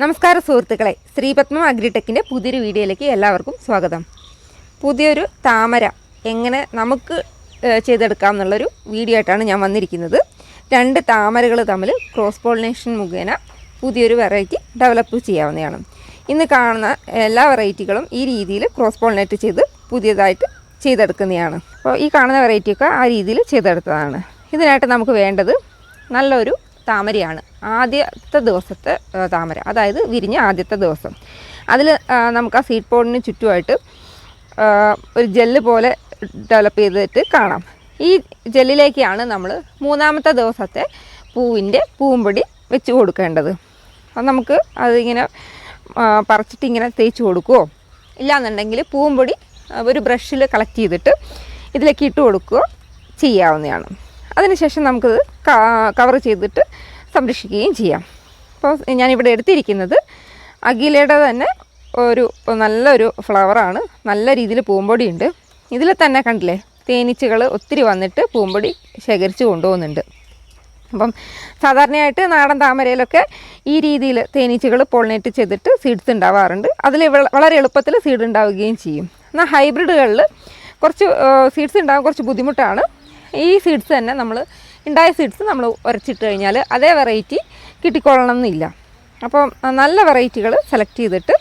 നമസ്കാരം സുഹൃത്തുക്കളെ ശ്രീപത്മം അഗ്രിടെക്കിന്റെ പുതിയൊരു വീഡിയോയിലേക്ക് എല്ലാവർക്കും സ്വാഗതം. പുതിയൊരു താമര എങ്ങനെ നമുക്ക് ചെയ്തെടുക്കാം എന്നുള്ളൊരു വീഡിയോ ആയിട്ടാണ് ഞാൻ വന്നിരിക്കുന്നത്. രണ്ട് താമരകൾ തമ്മിൽ ക്രോസ് പോളിനേഷൻ മുഖേന പുതിയൊരു വെറൈറ്റി ഡെവലപ്പ് ചെയ്യാവുന്നതാണ്. ഇന്ന് കാണുന്ന എല്ലാ വെറൈറ്റികളും ഈ രീതിയിൽ ക്രോസ് പോളിനേറ്റ് ചെയ്ത് പുതിയതായിട്ട് ചെയ്തെടുക്കുന്നതാണ്. അപ്പോൾ ഈ കാണുന്ന വെറൈറ്റിയൊക്കെ ആ രീതിയിൽ ചെയ്തെടുത്തതാണ്. ഇതിനായിട്ട് നമുക്ക് വേണ്ടത് നല്ലൊരു താമരയാണ്. ആദ്യത്തെ ദിവസത്തെ താമര. അതായത് വിരിഞ്ഞ ആദ്യത്തെ ദിവസം. അതിൽ നമുക്ക് ആ സീഡ് പോഡിന് ചുറ്റുമായിട്ട് ഒരു ജെല്ല് പോലെ ഡെവലപ്പ് ചെയ്തിട്ട് കാണാം. ഈ ജെല്ലിലേക്കാണ് നമ്മൾ മൂന്നാമത്തെ ദിവസത്തെ പൂവിന്റെ പൂമ്പൊടി വെച്ച് കൊടുക്കേണ്ടത്. അപ്പം നമുക്ക് അതിങ്ങനെ പറിച്ചിട്ട് ഇങ്ങനെ തേച്ച് കൊടുക്കുമോ ഇല്ലാന്നുണ്ടെങ്കിൽ പൂമ്പൊടി ഒരു ബ്രഷിൽ കളക്ട് ചെയ്തിട്ട് ഇതിലേക്ക് ഇട്ട് കൊടുക്കുകയോ ചെയ്യാവുന്നതാണ്. അതിനുശേഷം നമുക്കത് കവർ ചെയ്തിട്ട് സംരക്ഷിക്കുകയും ചെയ്യാം. അപ്പോൾ ഞാനിവിടെ എടുത്തിരിക്കുന്നത് അഖിലയുടെ തന്നെ ഒരു നല്ലൊരു ഫ്ലവറാണ് നല്ല രീതിയിൽ പൂമ്പൊടിയുണ്ട് ഇതിൽ തന്നെ കണ്ടില്ലേ തേനീച്ചകൾ ഒത്തിരി വന്നിട്ട് പൂമ്പൊടി ശേഖരിച്ച് കൊണ്ടുപോകുന്നുണ്ട്. അപ്പം സാധാരണയായിട്ട് നാടൻ താമരയിലൊക്കെ ഈ രീതിയിൽ തേനീച്ചകൾ പോളിനേറ്റ് ചെയ്തിട്ട് സീഡ്സ് ഉണ്ടാവാറുണ്ട്. അതിൽ വളരെ എളുപ്പത്തിൽ സീഡ് ഉണ്ടാവുകയും ചെയ്യും. എന്നാൽ ഹൈബ്രിഡുകളിൽ കുറച്ച് സീഡ്സ് ഉണ്ടാകാൻ കുറച്ച് ബുദ്ധിമുട്ടാണ്. ഈ സീഡ്സ് തന്നെ നമ്മൾ ഉണ്ടായ സീഡ്സ് നമ്മൾ ഉരച്ചിട്ട് കഴിഞ്ഞാൽ അതേ വെറൈറ്റി കിട്ടിക്കൊള്ളണം എന്നില്ല അപ്പോൾ നല്ല വെറൈറ്റികൾ സെലക്ട് ചെയ്തിട്ട്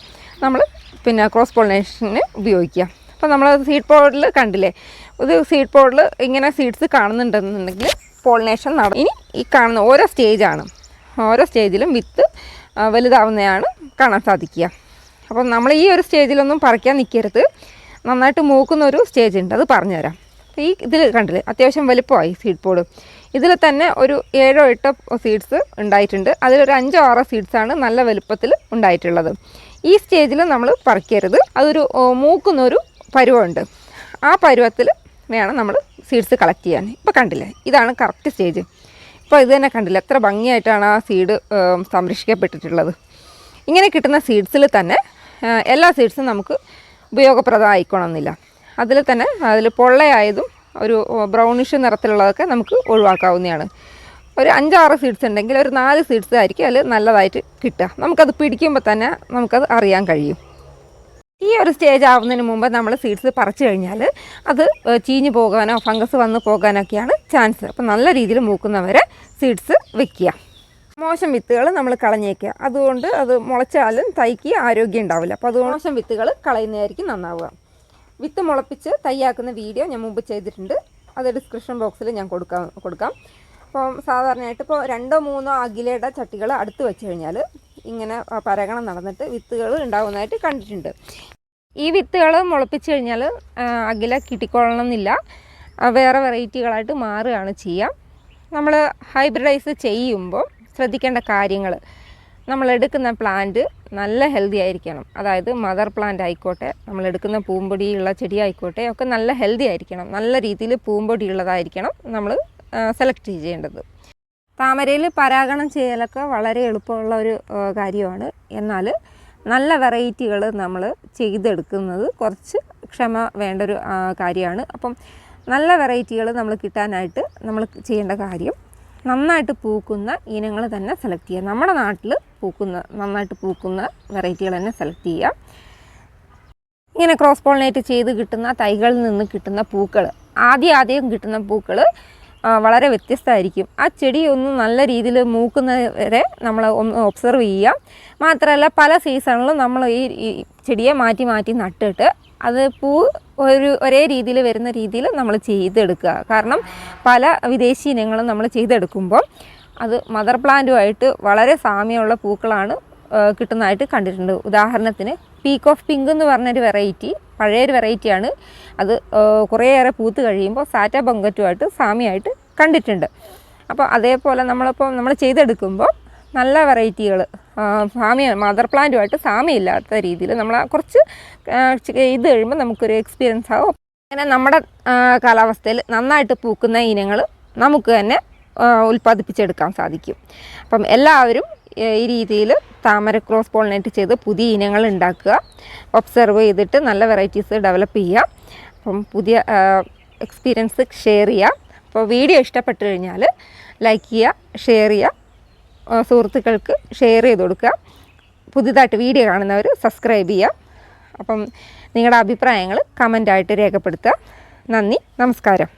നമ്മൾ പിന്നെ ക്രോസ് പോളിനേഷന് ഉപയോഗിക്കുക അപ്പോൾ നമ്മൾ സീഡ് പോഡിൽ കണ്ടില്ലേ? ഇത് സീഡ് പോഡിൽ ഇങ്ങനെ സീഡ്സ് കാണുന്നുണ്ടെന്നുണ്ടെങ്കിൽ പോളിനേഷൻ നട ഇനി ഈ കാണുന്ന ഓരോ സ്റ്റേജാണ് ഓരോ സ്റ്റേജിലും വിത്ത് വലുതാവുന്നതാണ് കാണാൻ സാധിക്കുക. അപ്പം നമ്മൾ ഈ ഒരു സ്റ്റേജിലൊന്നും പറിക്കാൻ നിൽക്കരുത് നന്നായിട്ട് മൂക്കുന്ന ഒരു സ്റ്റേജ് ഉണ്ട്. അത് പറഞ്ഞുതരാം. ഈ ഇതിൽ കണ്ടില്ലേ അത്യാവശ്യം വലുപ്പമായി സീഡ് പോഡ് ഇതിൽ തന്നെ ഒരു ഏഴോ എട്ടോ സീഡ്സ് ഉണ്ടായിട്ടുണ്ട്. അതിലൊരു അഞ്ചോ ആറോ സീഡ്സാണ് നല്ല വലുപ്പത്തിൽ ഉണ്ടായിട്ടുള്ളത്. ഈ സ്റ്റേജിൽ നമ്മൾ പറിക്കരുത്. അതൊരു മൂക്കുന്നൊരു പരുവമുണ്ട്. ആ പരുവത്തിൽ വേണം നമ്മൾ സീഡ്സ് കളക്ട് ചെയ്യാൻ. ഇപ്പോൾ കണ്ടില്ലേ ഇതാണ് കറക്റ്റ് സ്റ്റേജ് ഇപ്പോൾ ഇത് തന്നെ കണ്ടില്ല എത്ര ഭംഗിയായിട്ടാണ് ആ സീഡ് സംരക്ഷിക്കപ്പെട്ടിട്ടുള്ളത്. ഇങ്ങനെ കിട്ടുന്ന സീഡ്സിൽ തന്നെ എല്ലാ സീഡ്സും നമുക്ക് ഉപയോഗപ്രദമായിക്കണമെന്നില്ല അതിൽ തന്നെ അതിൽ പൊള്ളയായതും ഒരു ബ്രൗണിഷ് നിറത്തിലുള്ളതൊക്കെ നമുക്ക് ഒഴിവാക്കാവുന്നതാണ്. ഒരു അഞ്ചാറ് സീഡ്സ് ഉണ്ടെങ്കിൽ ഒരു നാല് സീഡ്സ് ആയിരിക്കും അതിൽ നല്ലതായിട്ട് കിട്ടുക. നമുക്കത് പിടിക്കുമ്പോൾ തന്നെ നമുക്കത് അറിയാൻ കഴിയും. ഈ ഒരു സ്റ്റേജ് ആവുന്നതിന് മുമ്പ് നമ്മൾ സീഡ്സ് പറിച്ചു കഴിഞ്ഞാൽ അത് ചീഞ്ഞു പോകാനോ ഫംഗസ് വന്ന് പോകാനൊക്കെയാണ് ചാൻസ് അപ്പം നല്ല രീതിയിൽ മൂക്കുന്നവരെ സീഡ്സ് വെക്കുക. മോശം വിത്തുകൾ നമ്മൾ കളഞ്ഞേക്കുക. അതുകൊണ്ട് അത് മുളച്ചാലും തൈക്ക് ആരോഗ്യം ഉണ്ടാവില്ല. അപ്പോൾ അത് മോശം വിത്തുകൾ കളയുന്നതായിരിക്കും നന്നാവുക. വിത്ത് മുളപ്പിച്ച് തയ്യാക്കുന്ന വീഡിയോ ഞാൻ മുമ്പ് ചെയ്തിട്ടുണ്ട്. അത് ഡിസ്ക്രിപ്ഷൻ ബോക്സിൽ ഞാൻ കൊടുക്കാം കൊടുക്കാം. അപ്പം സാധാരണയായിട്ട് ഇപ്പോൾ രണ്ടോ മൂന്നോ അഖിലയുടെ ചട്ടികൾ അടുത്ത് വെച്ച് കഴിഞ്ഞാൽ ഇങ്ങനെ പരകണം നടന്നിട്ട് വിത്തുകൾ ഉണ്ടാകുന്നതായിട്ട് കണ്ടിട്ടുണ്ട്. ഈ വിത്തുകൾ മുളപ്പിച്ച് കഴിഞ്ഞാൽ അഖില കിട്ടിക്കൊള്ളണം എന്നില്ല ആ, വേറെ വെറൈറ്റികളായിട്ട് മാറുകയാണ് ചെയ്യുക നമ്മൾ ഹൈബ്രിഡൈസ് ചെയ്യുമ്പോൾ ശ്രദ്ധിക്കേണ്ട കാര്യങ്ങൾ നമ്മൾ എടുക്കുന്ന പ്ലാന്റ് നല്ല ഹെൽത്തി ആയിരിക്കണം. അതായത് മദർ പ്ലാന്റ് ആയിക്കോട്ടെ നമ്മൾ എടുക്കുന്ന പൂമ്പൊടിയുള്ള ചെടി ആയിക്കോട്ടെ ഒക്കെ നല്ല ഹെൽത്തി ആയിരിക്കണം. നല്ല രീതിയിൽ പൂമ്പൊടി ഉള്ളതായിരിക്കണം നമ്മൾ സെലക്ട് ചെയ്യേണ്ടത്. താമരയിൽ പരാഗണം ചെയ്യലൊക്കെ വളരെ എളുപ്പമുള്ള ഒരു കാര്യമാണ്. എന്നാൽ നല്ല വെറൈറ്റികൾ നമ്മൾ ചെയ്തെടുക്കുന്നത് കുറച്ച് ക്ഷമ വേണ്ട ഒരു കാര്യമാണ്. അപ്പം നല്ല വെറൈറ്റികൾ നമ്മൾ കിട്ടാനായിട്ട് നമ്മൾ ചെയ്യേണ്ട കാര്യം നന്നായിട്ട് പൂക്കുന്ന ഇനങ്ങൾ തന്നെ സെലക്ട് ചെയ്യുക. നമ്മുടെ നാട്ടിൽ പൂക്കുന്ന നന്നായിട്ട് പൂക്കുന്ന വെറൈറ്റികൾ തന്നെ സെലക്ട് ചെയ്യുക. ഇങ്ങനെ ക്രോസ് പോളിനേറ്റ് ചെയ്ത് കിട്ടുന്ന തൈകളിൽ നിന്ന് കിട്ടുന്ന പൂക്കൾ ആദ്യം ആദ്യം കിട്ടുന്ന പൂക്കൾ വളരെ വ്യത്യസ്തമായിരിക്കും. ആ ചെടി ഒന്ന് നല്ല രീതിയിൽ മൂക്കുന്നവരെ നമ്മൾ ഒന്ന് ഒബ്സർവ് ചെയ്യുക. മാത്രമല്ല പല സീസണിലും നമ്മൾ ഈ ചെടിയെ മാറ്റി മാറ്റി നട്ടിട്ട് അത് പൂ ഒരു ഒരേ രീതിയിൽ വരുന്ന രീതിയിൽ നമ്മൾ ചെയ്തെടുക്കുക. കാരണം പല വിദേശി ഇനങ്ങളും നമ്മൾ ചെയ്തെടുക്കുമ്പോൾ അത് മദർ പ്ലാന്റുമായിട്ട് വളരെ സാമ്യമുള്ള പൂക്കളാണ് കിട്ടുന്നതായിട്ട് കണ്ടിട്ടുണ്ട്. ഉദാഹരണത്തിന് പീക്ക് ഓഫ് പിങ്ക് എന്ന് പറഞ്ഞൊരു വെറൈറ്റി പഴയൊരു വെറൈറ്റിയാണ്. അത് കുറേയേറെ പൂത്ത് കഴിയുമ്പോൾ സാറ്റ ബൊങ്കറ്റുമായിട്ട് സാമിയായിട്ട് കണ്ടിട്ടുണ്ട്. അപ്പോൾ അതേപോലെ നമ്മളിപ്പോൾ നമ്മൾ ചെയ്തെടുക്കുമ്പോൾ നല്ല വെറൈറ്റികൾ സാമ്യ മദർ പ്ലാന്റുമായിട്ട് സാമ്യമില്ലാത്ത രീതിയിൽ നമ്മൾ കുറച്ച് ചെയ്ത് കഴിയുമ്പോൾ നമുക്കൊരു എക്സ്പീരിയൻസ് ആവും. അങ്ങനെ നമ്മുടെ കാലാവസ്ഥയിൽ നന്നായിട്ട് പൂക്കുന്ന ഇനങ്ങൾ നമുക്ക് തന്നെ ഉൽപ്പാദിപ്പിച്ചെടുക്കാൻ സാധിക്കും. അപ്പം എല്ലാവരും ഈ രീതിയിൽ താമര ക്രോസ് പോളിനേറ്റ് ചെയ്ത് പുതിയ ഇനങ്ങൾ ഉണ്ടാക്കുക. ഒബ്സർവ് ചെയ്തിട്ട് നല്ല വെറൈറ്റീസ് ഡെവലപ്പ് ചെയ്യുക. അപ്പം പുതിയ എക്സ്പീരിയൻസ് ഷെയർ ചെയ്യുക. അപ്പോൾ വീഡിയോ ഇഷ്ടപ്പെട്ട് കഴിഞ്ഞാൽ ലൈക്ക് ചെയ്യുക ഷെയർ ചെയ്യുക. സുഹൃത്തുക്കൾക്ക് ഷെയർ ചെയ്ത് കൊടുക്കുക. പുതിയതായിട്ട് വീഡിയോ കാണുന്നവർ സബ്സ്ക്രൈബ് ചെയ്യുക. അപ്പം നിങ്ങളുടെ അഭിപ്രായങ്ങൾ കമന്റായിട്ട് രേഖപ്പെടുത്തുക. നന്ദി നമസ്കാരം.